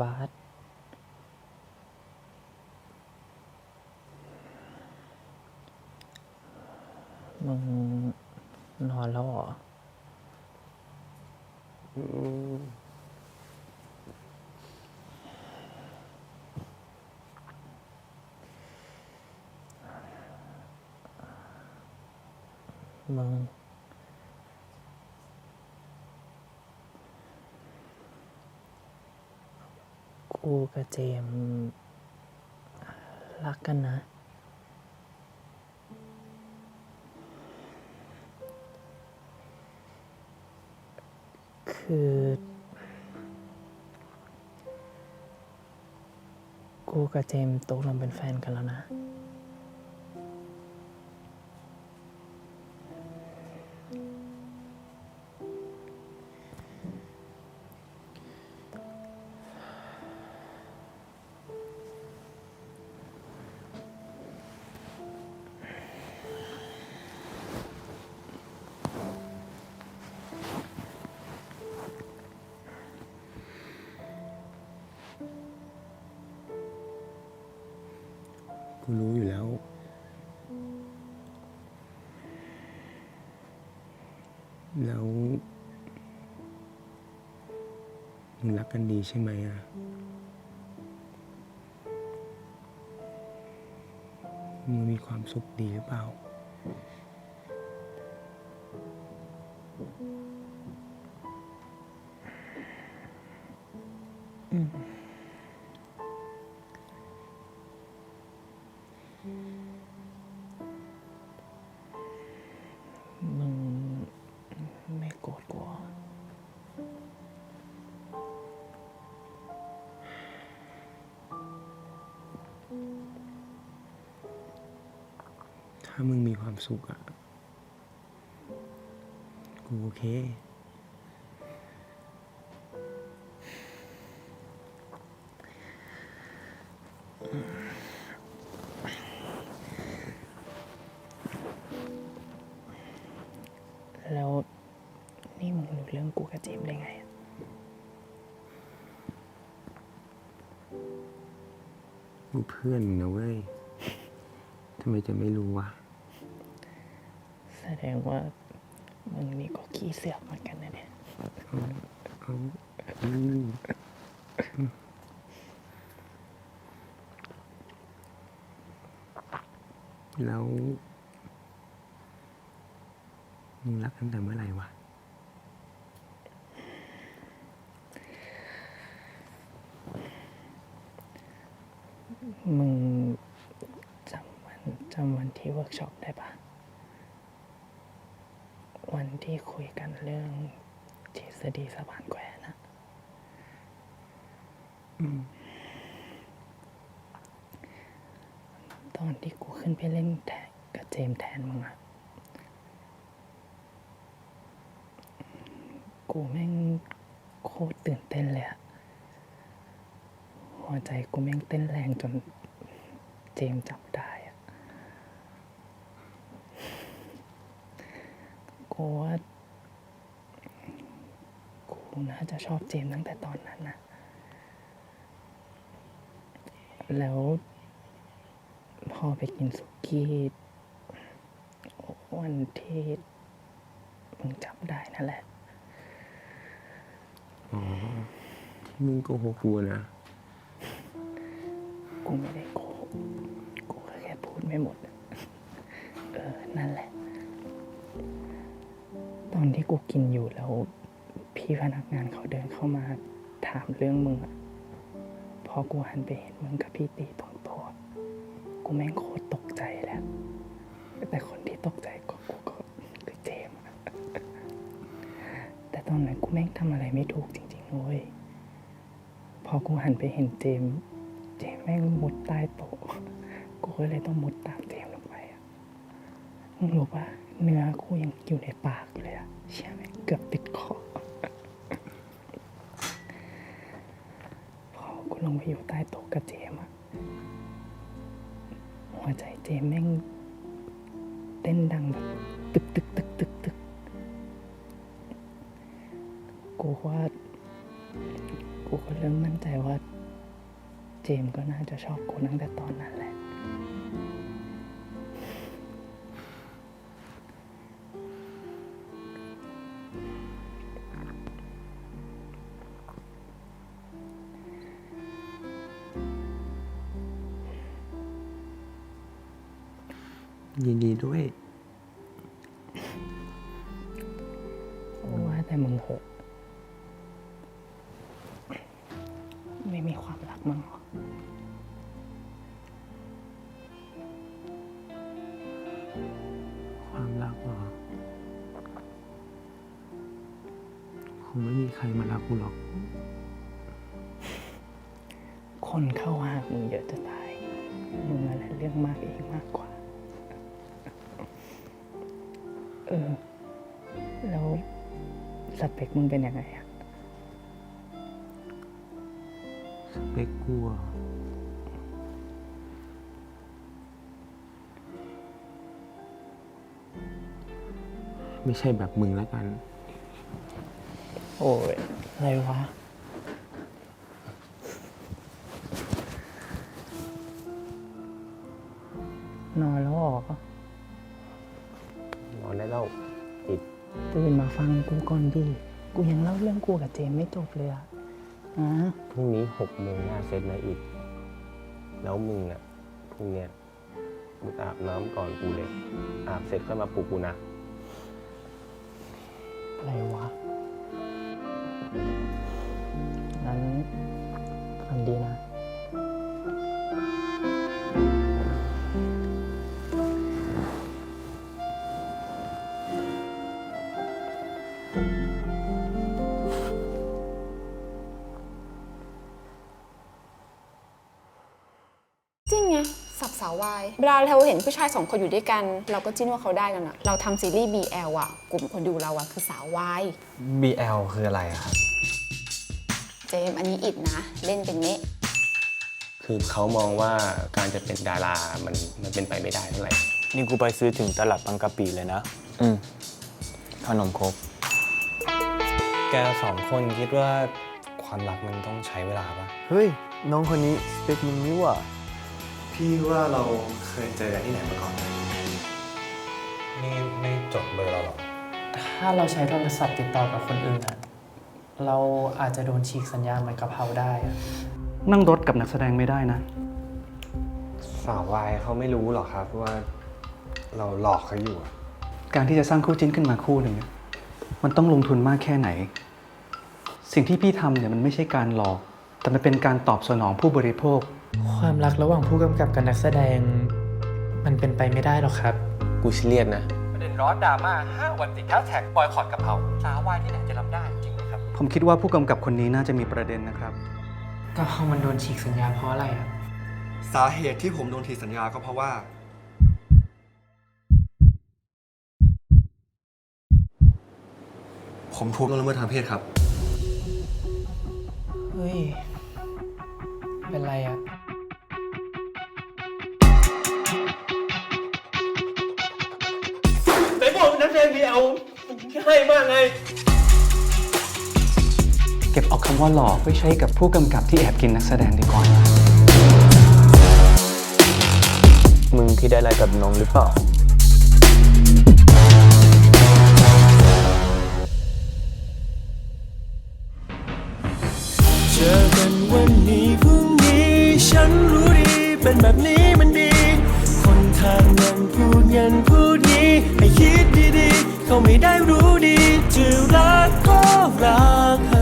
บาสมึงนอนแล้วเหรอมึง กูกับเจมรักกันนะ คือ กูกับเจมตกลงเป็นแฟนกันแล้วนะ กูรู้อยู่แล้ว แล้วมึงรักกันดีใช่ไหมอะ มึงมีความสุขดีหรือเปล่า อืม มึงไม่โกรธกูถ้ามึงมีความสุขอะกูโอเค แล้วนี่มึงรู้เรื่องกูกับเจมส์ได้ไงอะกูเพื่อนมึงนะเว้ย ทำไมจะไม่รู้วะ แสดงว่ามึงนี่ก็ขี้เสือกเหมือนกันนะเนี่ยเอาอืมแล้ว มึงรักตั้งแต่เมื่อไหร่วะ มึงจำวันจำวันที่เวิร์กช็อปได้ปะวันที่คุยกันเรื่องทฤษฎีสะพานแขวนนะอืมตอนที่กูขึ้นไปเล่นแทนกับเจมส์แทนมึงอะ กูแม่งโคตรตื่นเต้นเลยอะหัวใจกูแม่งเต้นแรงจนเจมจับได้อะกูว่ากูน่าจะชอบเจมตั้งแต่ตอนนั้นนะแล้วพอไปกินสุกี้วันที่มึงจับได้นั่นแหละ อ๋อที่มึงโกหกกูนะ กูไม่ได้โกหกกูก็แค่พูดไม่หมด เออ นั่นแหละ ตอนที่กูกินอยู่แล้ว พี่พนักงานเขาเดินเข้ามาถามเรื่องมึงอะพอกูหันไปเห็นมึงกับพี่ตีตรงโต๊ะกูแม่งโคตรตกใจแหล้ว แต่คนที่ตกใจ แต่ตอนนั้นกูแม่งทำอะไรไม่ถูกจริงๆเว้ยพอกูหันไปเห็นเจม เจมแม่งมุดใต้โต๊ะกูก็เลยต้องมุดตามเจมลงไปอะมึงรู้ปะเนื้อกูยังอยู่ในปากเลยอะเชี่ยแม่งเกือบติดคอพอกูลงไปอยู่ใต้โต๊ะกับเจมอะหัวใจเจมแม่งเต้นดังแบบตึกตึกตึกตึก ว่ากูก็เริ่มมั่นใจว่า เจมส์ก็น่าจะชอบกูตั้งแต่ตอนนั้นแหละ ยินดีด้วยว่าแต่มึงเหอ ไม่มีความรักมั้งเหรอความรักเหรอคงไม่มีใครมารักกูหรอก คนเข้าหามึงเยอะจะตาย มึงอะไรเรื่องมากเองมากกว่า เออ แล้วสเปคมึงเป็นยังไงอะ เปคกูเหรอไม่ใช่แบบมึงแล้วกัน โอ้ย อะไรวะ นอนแล้วเหรอ นอนได้แล้วอิด ตื่นมาฟังกูก่อนดิ กูยังเล่าเรื่องกูกับเจมไม่จบเลยอะอะ พรุ่งนี้หกโมงหน้าเซตนะอิดแล้วมึงอะพรุ่งเนี้ยมึงอาบน้ำก่อนกูเลย อาบเสร็จค่อยมาปลุกกูนะ อะไรวะาววายเวลาเราเห็นผู้ชายสองคนอยู่ด้วยกัน เราก็จิ้นว่าเขาได้กันอะเราทำซีรีส์ BL อะกลุ่มคนดูเราอะคือสาววาย BL คืออะไรอะครับ เจมส์อันนี้อิดนะ เล่นเป็นเนะคือเขามองว่าการจะเป็นดารา มันมันเป็นไปไม่ได้เท่าไหร่ นี่กูไปซื้อถึงตลาดบางกะปิเลยนะ อืมขนมครกแกสองคนคิดว่าความรักมันต้องใช้เวลาปะเฮ้ย น้องคนนี้สเปคมึงนี่หว่า พี่ว่าเราเคยเจอกันที่ไหนมาก่อนนะนี่ไม่จดเบอร์เราหรอถ้าเราใช้โทรศัพท์ติดต่อกับคนอื่นอะเราอาจจะโดนฉีกสัญญาเหมือนกะเพราได้อะนั่งรถกับนักแสดงไม่ได้นะ สาววายเขาไม่รู้หรอกครับว่าเราหลอกเขาอยู่อะการที่จะสร้างคู่จิ้นขึ้นมาคู่หนึ่งเนี่ยมันต้องลงทุนมากแค่ไหน สิ่งที่พี่ทำเนี่ยมันไม่ใช่การหลอก แต่มันเป็นการตอบสนองผู้บริโภค ความรักระหว่างผู้กำกับกับนักแสดง มันเป็นไปไม่ได้หรอกครับ กูเครียดนะประเด็นร้อนดราม่า5วันติดแฮชแท็กบอยคอตกะเพราสาววายที่ไหนจะรับได้จริงไหมครับ ผมคิดว่าผู้กำกับคนนี้น่าจะมีประเด็นนะครับกะเพรามันโดนฉีกสัญญาเพราะอะไรอะสาเหตุที่ผมโดนทีสัญญาก็เพราะว่า ผมถูกล่วงละเมิดทางเพศครับ เฮ้ย เป็นไรอะ ไหนบอกนักแสดง BL ง่ายมากไง เก็บเอาคำว่าหลอกไว้ใช้กับผู้กำกับที่แอบกินนักแสดงดีกว่ามึงที่ได้อะไรกับน้องหรือเปล่าเจอกันวันนี้พรุ่งนี้ฉันรู้ดีเป็นแบบนี้ ไม่ได้รู้ดีจะรักก็รักเ